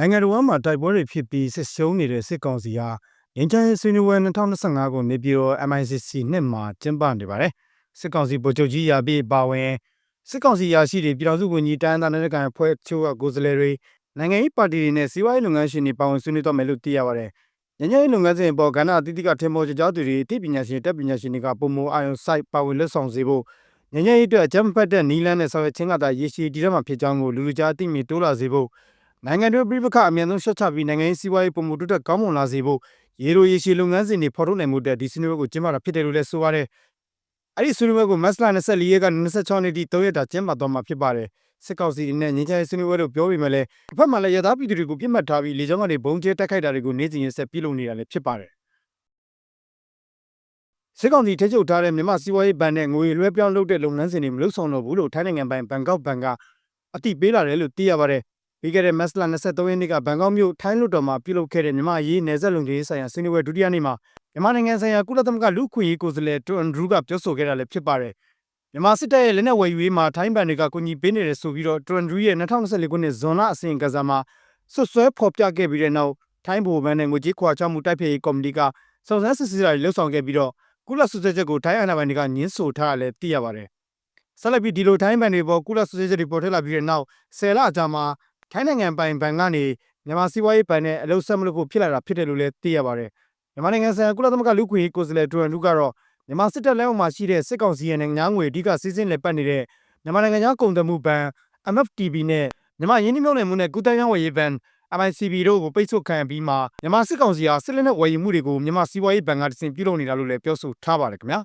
နိုင်ငံတော်မှာတိုက်ပွဲတွေဖြစ်ပြီးစစ်ရှုံးနေတဲ့စစ်ကောင်စီဟာငင်းချမ်းရေးဆွေးနွေးပွဲ2025ကိုနေပြည်တော် MICC နှစ်မှာကျင်းပနေပါတယ်။စစ်ကောင်စီဗိုလ်ချုပ်ကြီးရာပြည့်ပါဝင်စစ်ကောင်စီရာရှိတွေပြည်တော်စုဝန်ကြီးတိုင်းသားနယ်ကန်ဖွဲ့ချို့ကကိုယ်စားလှယ်တွေနိုင်ငံရေးပါတီတွေနဲ့စီးပွားရေးလုပ်ငန်းရှင်တွေပါဝင်ဆွေးနွေးတော့မယ်လို့သိရပါတယ်။ညညရေးလုပ်ငန်းစဉ်ပေါ်ကဏ္ဍအသီးသီးကထင်ပေါ်ကြကြသူတွေတိပညာရှင်တက်ပညာရှင်တွေကပုံမအာရုံစိုက်ပါဝင်လက်ဆောင်စေဖို့ညညရေးအတွက်အကြမ်းဖက်တဲ့နီလန်းနဲ့ဆောင်ရွက်ခြင်းကသာရည်ရှိတည်ရမှာဖြစ်ကြောင်းကိုလူလူကြားအသိမြင်တိုးလာစေဖို့ နိုင်ငံတွင်းပြည်ပခအမြန်ဆုံးရှော့ချပြီးနိုင်ငံရေးစီးပွားရေးပုံမှုတိုးတက်ကောင်းမွန်လာစေဖို့ရေလိုရေရှည်လုပ်ငန်းစဉ်တွေဖော်ထုတ်နိုင်မှုတဲ့ဒီစီနွေကိုကျင်းပတာဖြစ်တယ်လို့လည်းဆိုပါတယ်။အဲ့ဒီဆွေးနွေးပွဲကိုမတ်လ24ရက်ကနေ26ရက်ထိ3ရက်တာကျင်းပသွားမှာဖြစ်ပါတယ်။စစ်ကောင်စီနဲ့ငင်းချရေးဆွေးနွေးပွဲလို့ပြောပေမဲ့လည်းတစ်ဖက်မှာလည်းရသားပြည်သူတွေကိုပြစ်မှတ်ထားပြီးလေကြောင်းကနေဘုံကျဲတိုက်ခိုက်တာတွေကိုနေ့စဉ်ရက်ဆက်ပြုလုပ်နေတာလည်းဖြစ်ပါတယ်။စစ်ကောင်စီထိချုပ်ထားတဲ့မြန်မာစီးပွားရေးဘဏ်နဲ့ငွေလွှဲပြောင်းလုပ်တဲ့လုပ်ငန်းစဉ်တွေမလုပ်ဆောင်တော့ဘူးလို့ထိုင်းနိုင်ငံပိုင်ဘန်ကောက်ဘဏ်ကအတိပေးလာတယ်လို့သိရပါတယ်။ ပြီးခဲ့တဲ့မတ်လ23ရက်နေ့ကဘန်ကောက်မြို့ထိုင်းလွှတ်တော်မှာပြုလုပ်ခဲ့တဲ့မြန်မာရေးနယ်စပ်လုံခြုံရေးဆိုင်ရာဆွေးနွေးပွဲဒုတိယနေ့မှာမြန်မာနိုင်ငံဆိုင်ရာကုလသမဂ္ဂလူ့ခွင့်ရေးကိုယ်စားလှယ်တွန်ဒရူးကပြောဆိုခဲ့တာလည်းဖြစ်ပါတယ်။မြန်မာစစ်တပ်ရဲ့လက်နက်ဝယ်ယူရေးမှာထိုင်းဘဏ်တွေကကူညီပေးနေတယ်ဆိုပြီးတော့တွန်ဒရူးရဲ့2024ခုနှစ်ဇွန်လအစီရင်ခံစာမှာဆွဆွဲဖော်ပြခဲ့ပြီးတဲ့နောက်ထိုင်းဗဟိုဘဏ်နဲ့ငွေကြေးခွာချမှုတိုက်ဖျက်ရေးကော်မတီကစုံစမ်းစစ်ဆေးတာတွေလှုပ်ဆောင်ခဲ့ပြီးတော့ကုလဆွဆွဲချက်ကိုထိုင်းအာဏာပိုင်တွေကညှင်းဆိုထားတာလည်းသိရပါတယ်။ဆက်လက်ပြီးဒီလိုထိုင်းဘဏ်တွေပေါ်ကုလဆွဆွဲချက်တွေပေါ်ထွက်လာပြီးတဲ့နောက်ဆယ်လအကြာမှာ ထိုင်းနိုင်ငံပိုင်ဘဏ်ကနေမြန်မာစီးပွားရေးဘဏ်နဲ့အလုပ်ဆက်မလုပ်ဖို့ဖြစ်လာတာဖြစ်တယ်လို့လည်းသိရပါတယ်။မြန်မာနိုင်ငံဆိုင်ရာကုလသမဂ္ဂလူ့ခွင့်ရေးကိုယ်စားလှယ်တွန်ဒရူးကတော့မြန်မာစစ်တပ်လက်အောက်မှာရှိတဲ့စစ်ကောင်စီရဲ့နိုင်ငံငွေအဓိကစီးစင်းလက်ပတ်နေတဲ့မြန်မာနိုင်ငံသားကုန်သွယ်မှုဘဏ် MFTB နဲ့မြန်မာရင်းနှီးမြှုပ်နှံမှုနဲ့ကုသရေးဝယ်ရေးဘဏ် MICB တို့ကိုပိတ်ဆို့ခံပြီးမှမြန်မာစစ်ကောင်စီဟာစစ်လက်နက်ဝယ်ယူမှုတွေကိုမြန်မာစီးပွားရေးဘဏ်ကတဆင့်ပြုလုပ်နေတာလို့လည်းပြောဆိုထားပါတယ်ခင်ဗျာ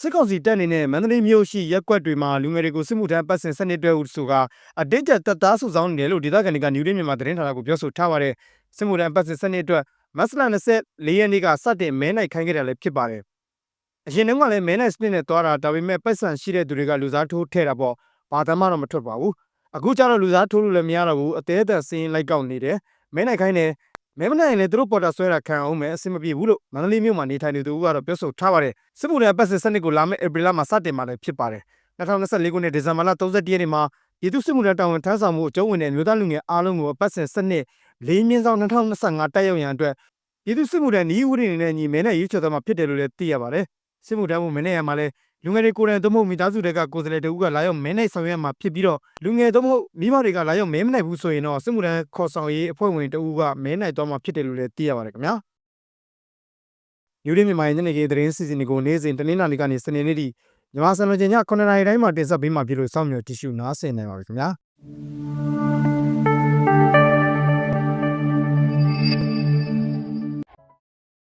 စစ်ကောင်စီတပ်အနေနဲ့မန္တလေးမြို့ရှိရက်ကွက်တွေမှာလူငယ်တွေကိုစစ်မှုထမ်းပတ်စင်စနစ်တွဲဟုဆိုကအတိတ်ကျတပ်သားစုဆောင်နေတယ်လို့ဒေသခံတွေကနယူးဒေမြန်မာသတင်းဌာနကိုပြောဆိုထားပါတယ်စစ်မှုထမ်းပတ်စင်စနစ်အတွက်မတ်လ24ရက်နေ့ကစတင်မဲနိုင်ခိုင်းခဲ့တယ်လည်းဖြစ်ပါတယ်အရင်တုန်းကလည်းမဲနိုင်စနစ်နဲ့သွားတာဒါပေမဲ့ပတ်စံရှိတဲ့သူတွေကလူစားထိုးထဲတာပေါ့ဘာသာမှတော့မထွက်ပါဘူးအခုကျတော့လူစားထိုးလို့လည်းမရတော့ဘူးအသေးအသက်စင်းလိုက်ကောက်နေတယ်မဲနိုင်ခိုင်းတယ် မဲမနိုင်ရင်လည်းသူတို့ပေါ်တာဆွဲတာခံအောင်မယ်အဆင်မပြေဘူးလို့မန္တလေးမြို့မှာနေထိုင်နေသူကတော့ပြောဆိုထားပါတယ်စစ်မှုထမ်းပတ်စစ်စနစ်ကိုလာမယ့်ဧပြီလမှာစတင်မှာလည်းဖြစ်ပါတယ်2024ခုနှစ်ဒီဇင်ဘာလ31ရက်နေ့မှာပြည်သူ့စစ်မှုထမ်းတာဝန်ထမ်းဆောင်မှုအကျုံးဝင်တဲ့မျိုးသားလူငယ်အားလုံးကိုပတ်စစ်စနစ်၄မြင်းဆောင်2025တက်ရောက်ရန်အတွက်ပြည်သူ့စစ်မှုထမ်းဤဥပဒေနဲ့ညီမဲနဲ့ရွေးချယ်သွားမှာဖြစ်တယ်လို့လည်းသိရပါတယ်စစ်မှုထမ်းမှုမဲနဲ့ရမှာလည်း လူငယ်တွေကိုယ်တိုင်သို့မဟုတ်မိသားစုတွေကကိုယ်စားလှယ်တဦးကလာရောက်မဲနိုင်ဆောင်ရွက်မှာဖြစ်ပြီးတော့လူငယ်သို့မဟုတ်မိဘတွေကလာရောက်မဲမနိုင်ဘူးဆိုရင်တော့စစ်မှုထမ်းခေါ်ဆောင်ရေးအဖွဲ့ဝင်တဦးကမဲနိုင်သွားမှာဖြစ်တယ်လို့လည်းသိရပါတယ်ခင်ဗျာယူရင်းမြန်မာရဲ့ညနေခင်းသတင်းစီစဉ်တွေကိုနေ့စဉ်တနင်္လာနေ့ကနေစနေနေ့ထိမြန်မာစံတော်ချိန်ည9:00နာရီတိုင်းမှာတင်ဆက်ပေးမှာဖြစ်လို့စောင့်မျှော်ကြည့်ရှုနားဆင်နိုင်ပါပြီခင်ဗျာ